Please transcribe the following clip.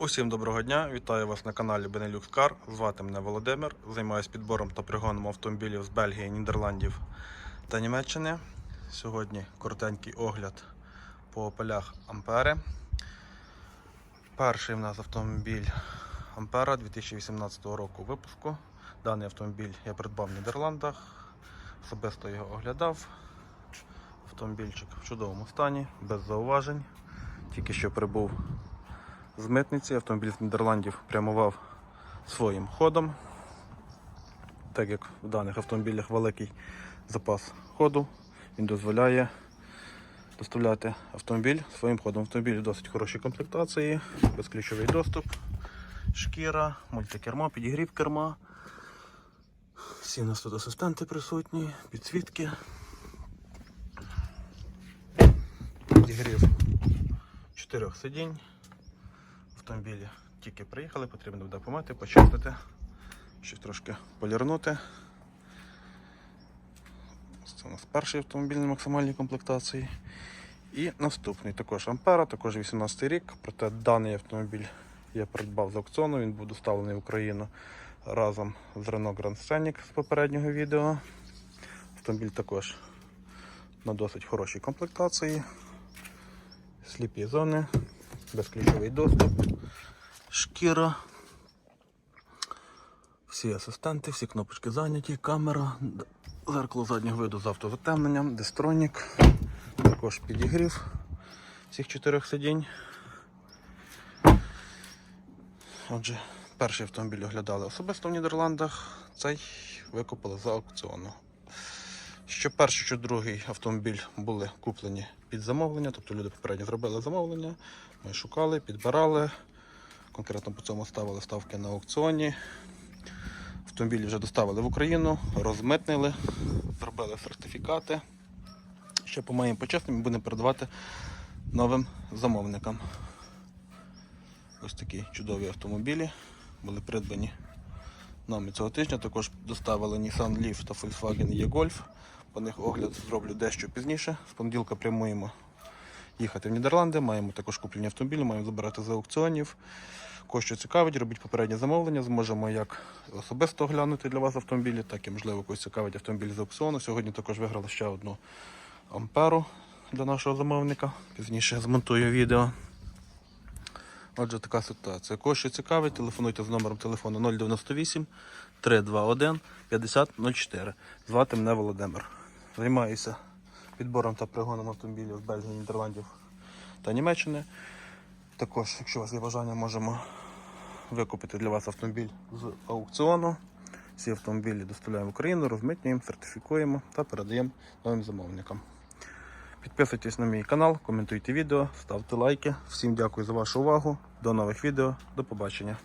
Усім доброго дня! Вітаю вас на каналі Benelux Car. Звати мене Володимир. Займаюся підбором та пригоном автомобілів з Бельгії, Нідерландів та Німеччини. Сьогодні коротенький огляд по полях Ампери. Перший в нас автомобіль Ампера 2018 року випуску. Даний автомобіль я придбав в Нідерландах. Особисто його оглядав. Автомобільчик в чудовому стані, без зауважень. Тільки що прибув з митниці. Автомобіль з Нідерландів прямував своїм ходом. Так як в даних автомобілях великий запас ходу, він дозволяє доставляти автомобіль своїм ходом. Автомобіль в досить хорошій комплектації, безключовий доступ, шкіра, мультикермо, підігрів керма. Всі у нас тут асистенти присутні, підсвітки. Підігрів чотирьох сидінь автомобілі тільки приїхали, потрібно буде помити, почистити, ще трошки полірнути. Це у нас перший автомобіль на максимальній комплектації. І наступний також Ампера, також 18 рік. Проте даний автомобіль я придбав з аукціону, він був доставлений в Україну разом з Renault Grand Scenic з попереднього відео. Автомобіль також на досить хорошій комплектації. Сліпі зони, безключовий доступ, шкіра. Всі асистенти, всі кнопочки зайняті, камера, зеркало заднього виду з автозатемненням, дистронік, також підігрів всіх чотирьох сидінь. Отже, перший автомобіль оглядали особисто в Нідерландах, цей викупили за аукціону. Що перший, що другий автомобіль були куплені під замовлення, тобто люди попередньо зробили замовлення, ми шукали, підбирали. Конкретно по цьому ставили ставки на аукціоні. Автомобілі вже доставили в Україну, розмитнили, зробили сертифікати. Ще по моїм почесним будемо передавати новим замовникам. Ось такі чудові автомобілі були придбані нами цього тижня. Також доставили Nissan Leaf та Volkswagen E-Golf. По них огляд зроблю дещо пізніше. З понеділка прямуємо їхати в Нідерланди. Маємо також куплені автомобілі, маємо забирати з аукціонів. Кого цікавить, робіть попереднє замовлення. Зможемо як особисто оглянути для вас автомобілі, так і можливо когось цікавить автомобіль з аукціону. Сьогодні також виграли ще одну амперу для нашого замовника. Пізніше змонтую відео. Отже, така ситуація. Кого що цікавить, телефонуйте з номером телефону 098 321 5004. Звати мене Володимир. Займаюся підбором та пригоном автомобілів з Бельгії, Нідерландів та Німеччини. Також, якщо у вас є бажання, можемо викупити для вас автомобіль з аукціону. Всі автомобілі доставляємо в Україну, розмитнюємо, сертифікуємо та передаємо новим замовникам. Підписуйтесь на мій канал, коментуйте відео, ставте лайки. Всім дякую за вашу увагу. До нових відео. До побачення.